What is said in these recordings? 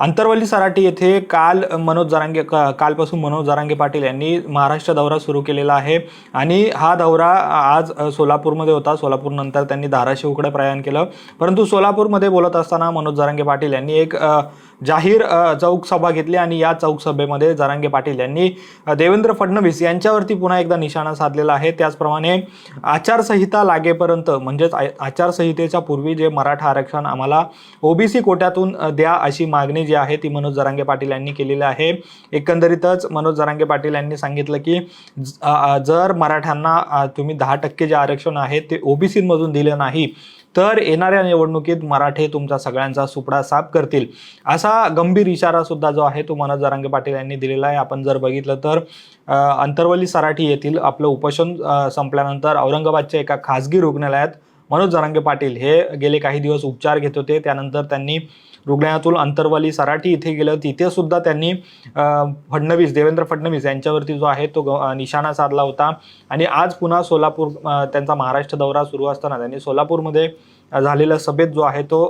आंतरवली सराटी येथे काल मनोज जरांगे का- कालपासून मनोज जरांगे पाटील यांनी महाराष्ट्र दौरा सुरू केलेला आहे. आणि हा दौरा आज सोलापूरमध्ये होता. सोलापूरनंतर त्यांनी धाराशिवकडे प्रयाण केलं. परंतु सोलापूरमध्ये बोलत असताना मनोज जरांगे पाटील यांनी एक जाहीर चौक सभा घेतली आणि या चौक सभेमध्ये जरांगे पाटील यांनी देवेंद्र फडणवीस यांच्यावरती पुन्हा एकदा निशाणा साधलेला आहे. त्याचप्रमाणे आचारसंहिता लागेपर्यंत म्हणजेच आचारसंहितेच्या पूर्वी जे मराठा आरक्षण आम्हाला ओबीसी कोट्यातून द्या अशी मागणी जी आहे ती मनोज जरांगे पाटील यांनी केलेली आहे. एकंदरीतच मनोज जरांगे पाटील यांनी सांगितलं की ज- जर मराठ्यांना तुम्ही दहा टक्के जे आरक्षण आहे ते ओबीसीमधून दिलं नाही तर येणाऱ्या निवडणुकीत मराठे तुमचा सगळ्यांचा सुपडा साफ करतील. असा गंभीर इशारा सुद्धा जो आहे तो मनोज जरांगे पाटील यांनी दिलेला आहे. आपण जर बघितलं तर अंतरवली सराठी येथील आपलं उपोषण संपल्यानंतर औरंगाबादच्या एका खासगी रुग्णालयात मनोज जरांगे पाटील हे गेले काही दिवस उपचार घेत होते. त्यानंतर त्यांनी रुग्णालयातून अंतरवाली सराठी इथे गेलं. तिथे सुद्धा त्यांनी फडणवीस देवेंद्र फडणवीस यांच्यावरती जो आहे तो ग- निशाणा साधला होता. आणि आज पुन्हा सोलापूर त्यांचा महाराष्ट्र दौरा सुरू असताना त्यांनी सोलापूरमध्ये झालेल्या सभेत जो आहे तो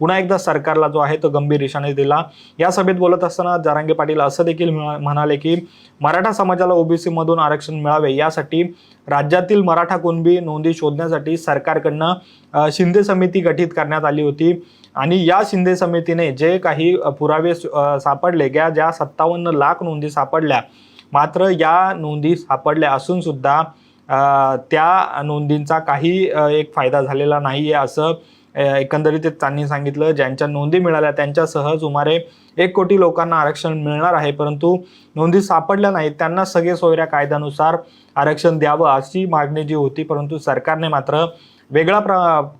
पुन्हा एकदा सरकारला जो आहे तो गंभीर इशाने दिला. या सभेत बोलत असताना जारांगे पाटील असं देखील म्हणाले की मराठा समाजाला ओबीसी मधून आरक्षण मिळावे यासाठी राज्यातील मराठा कुणबी नोंदी शोधण्यासाठी सरकारकडनं शिंदे समिती गठीत करण्यात आली होती. आणि या शिंदे समितीने जे काही पुरावे सापडले ज्या ज्या सत्तावन्न लाख नोंदी सापडल्या मात्र या नोंदी सापडल्या असून सुद्धा त्या नोंदींचा काही एक फायदा झालेला नाही आहे असं एकंदरीत त्यांनी सांगितलं. ज्यांच्या नोंदी मिळाल्या त्यांच्यासह सुमारे एक कोटी लोकांना आरक्षण मिळणार आहे. परंतु नोंदी सापडल्या नाहीत. त्यांना सगळे सोयऱ्या कायद्यानुसार आरक्षण द्यावं अशी मागणी जी होती परंतु सरकारने मात्र वेगळा प्र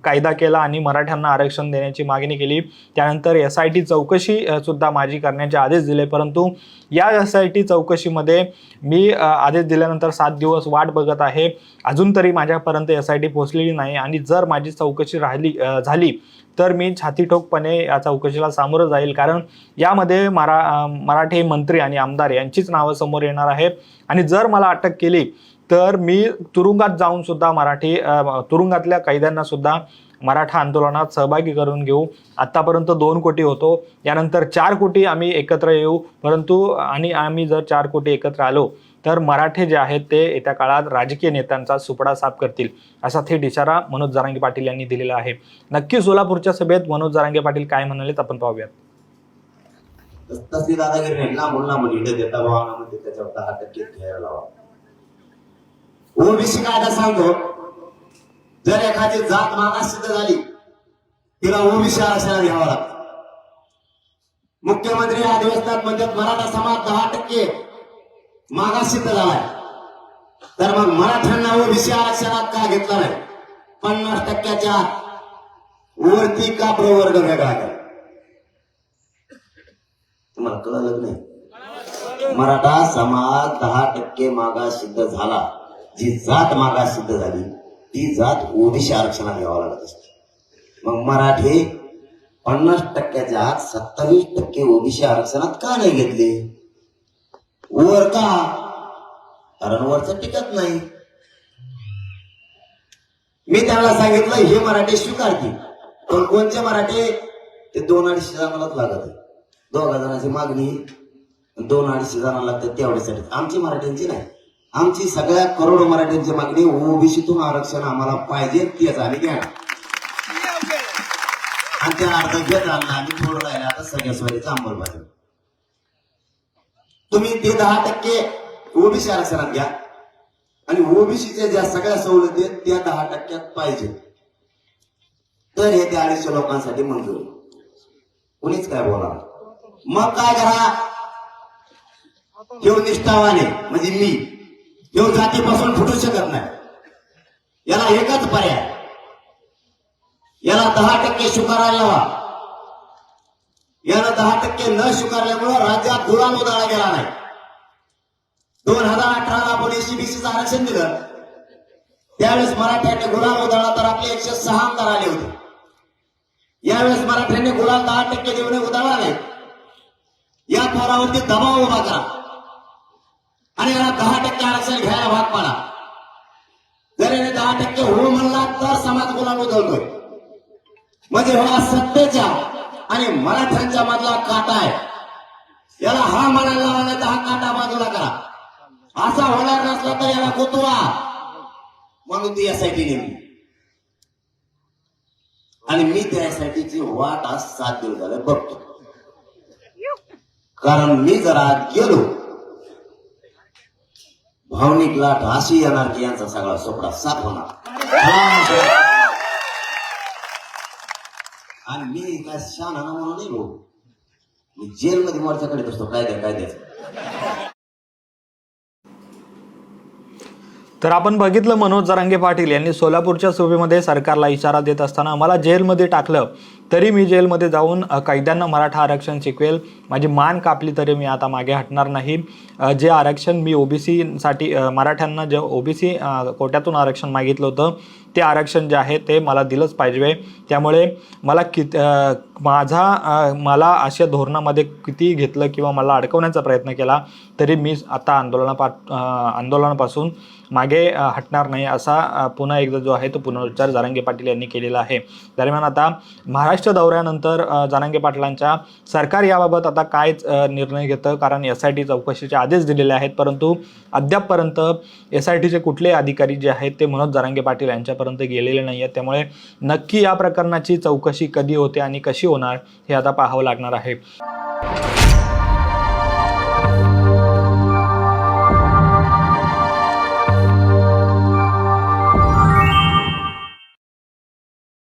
कायदा केला आणि मराठ्यांना आरक्षण देण्याची मागणी केली. त्यानंतर एस आय टी चौकशी सुद्धा माझी करण्याचे आदेश दिले. परंतु या एस आय टी चौकशीमध्ये मी आदेश दिल्यानंतर सात दिवस वाट बघत आहे. अजून तरी माझ्यापर्यंत एस आय टी पोहोचलेली नाही आणि जर माझी चौकशी राहिली झाली तर मी छातीठोकपणे या चौकशीला सामोरं जाईल. कारण यामध्ये मरा मराठी मंत्री आणि आमदार यांचीच नावं समोर येणार आहे आणि जर मला अटक केली तर मी तुरुंगात जाऊन सुद्धा मराठी तुरुंगातल्या कैद्यांना सुद्धा मराठा आंदोलनात सहभागी करून घेऊ. आत्तापर्यंत दोन कोटी होतो. यानंतर चार कोटी आम्ही एकत्र येऊ. परंतु आणि आम्ही जर चार कोटी एकत्र आलो तर मराठे जे आहेत ते येत्या काळात राजकीय नेत्यांचा सुपडा साफ करतील असा थेट इशारा मनोज जारांगे पाटील यांनी दिलेला आहे. नक्की सोलापूरच्या सभेत मनोज जारांगे पाटील काय म्हणालेत आपण पाहूयात. तसली दादागिरी ना म्हणून ना देता म्हणजे त्याच्यावर दहा टक्के घ्यायला लावा. ओबीसी कायदा सांगतो जर एखादी जात मागास सिद्ध झाली तिला ओबीसी आरक्षण घ्यावं लागतं. मुख्यमंत्री अधिवेशनात म्हणतात मराठा समाज दहा टक्के मागास सिद्ध झालाय. तर मग मराठ्यांना ओबीसी आरक्षणात का घेतला नाही? पन्नास टक्क्याच्या वरती का प्रवर्ग वेगळा केला? तुम्हाला कळलं नाही. मराठा समाज दहा टक्के मागास सिद्ध झाला. जी जात मागास सिद्ध झाली ती जात ओबीसी आरक्षणात घ्यावं लागत असते. मग मराठे पन्नास टक्क्याच्या आत सत्तावीस टक्के ओबीसी आरक्षणात का नाही घेतले? वर का? कारण वरचं टिकत नाही. मी त्यांना सांगितलं हे मराठे स्वीकारतील. पण कोणते मराठे? ते दोन अडीचशे जणांनाच लागत आहे. दोघा जणांची मागणी दोन अडीचशे जणांना लागतात तेवढ्यासाठी आमची मराठ्यांची नाही. आमची सगळ्या करोडो मराठ्यांची मागणी ओबीसीतून आरक्षण आम्हाला पाहिजे तेच आम्ही घ्या आणि त्या अर्ध घेत आणला आम्ही थोडं राहिला आता सगळ्या सोयीचं अंमलबजावणी. तुम्ही ते दहा टक्के ओबीसी आरक्षणात घ्या. आणि ओबीसीच्या ज्या सगळ्या सवलती आहेत त्या दहा टक्क्यात पाहिजे. तर हे त्या अडीचशे लोकांसाठी मंजूर. कुणीच काय बोला मग काय करा? ह्यो निष्ठावाने म्हणजे मी. ह्यो जातीपासून फुटू शकत नाही. याला एकच पर्याय. याला दहा टक्के स्वीकारायला लावा याला दहा टक्के न स्वीकारल्यामुळं राज्यात गुलाम उदाळा गेला नाही. दोन हजार अठराला आपण एसीबीसीचं आरक्षण दिलं. त्यावेळेस मराठ्यांनी गुलाम उदाळा तर आपले एकशे सहा आमदार आले होते. यावेळेस मराठ्यांनी गुलाम दहा टक्के देऊन उदाळा नाही. या थोरावरती दबाव उभा करा. आणि याला दहा टक्के आरक्षण घ्यायला भाग पाडा. जर याने दहा टक्के हो म्हणला तर समाज गुलाम उधळतोय म्हणजे हो, हा सत्तेच्या आणि मराठ्यांच्या मधला काटा आहे. याला हा म्हणायला लावा तर हा काटा बाजूला करा. असा होणार नसला तर याला गुतवा. म्हणून ती यासाठी नेमली. आणि मी त्या वाट आज सात दिवस झालं बघतो. कारण मी जरा गेलो. भावनिक लाट अशी येणार की यांचा सगळा सोपडा साफ होणार. आणि मी काय शान आणा म्हणून नाही भाऊ. मी जेलमध्ये मोर्चाकडे बसतो काय द्यायचं? तर आपण बघितलं मनोज जरांगे पाटील यांनी सोलापूरच्या सभेमध्ये सरकारला इशारा देत असताना मला जेलमध्ये टाकलं. तरी मी जेलमध्ये जाऊन कैद्यांना मराठा आरक्षण शिकवेल. माझी मान कापली तरी मी आता मागे हटणार नाही. जे आरक्षण मी ओबीसीसाठी मराठ्यांना जे ओबीसी कोट्यातून आरक्षण मागितलं होतं ते आरक्षण जे आहे ते मला दिलंच पाहिजे. त्यामुळे मला कित माझा मला अशा धोरणामध्ये किती घेतलं किंवा मला अडकवण्याचा प्रयत्न केला तरी मी आता आंदोलनापा आंदोलनापासून मागे हटणार नाही असा पुन्हा एकदा जो आहे तो पुनरुच्चार जारंगे पाटील यांनी केलेला आहे. दरम्यान आता महाराष्ट्र दौऱ्यानंतर अ, पाटलांच्या सरकार याबाबत आता काय निर्णय घेतं? कारण एस आय टी चौकशीचे आदेश दिलेले आहेत परंतु अद्यापपर्यंत एस आय टीचे कुठले अधिकारी जे आहेत ते मनोज जारांगे पाटील यांच्यापर्यंत गेलेले नाही आहेत त्यामुळे नक्की या प्रकरणाची चौकशी कधी होते आणि कशी होणार हे आता पाहावं लागणार आहे.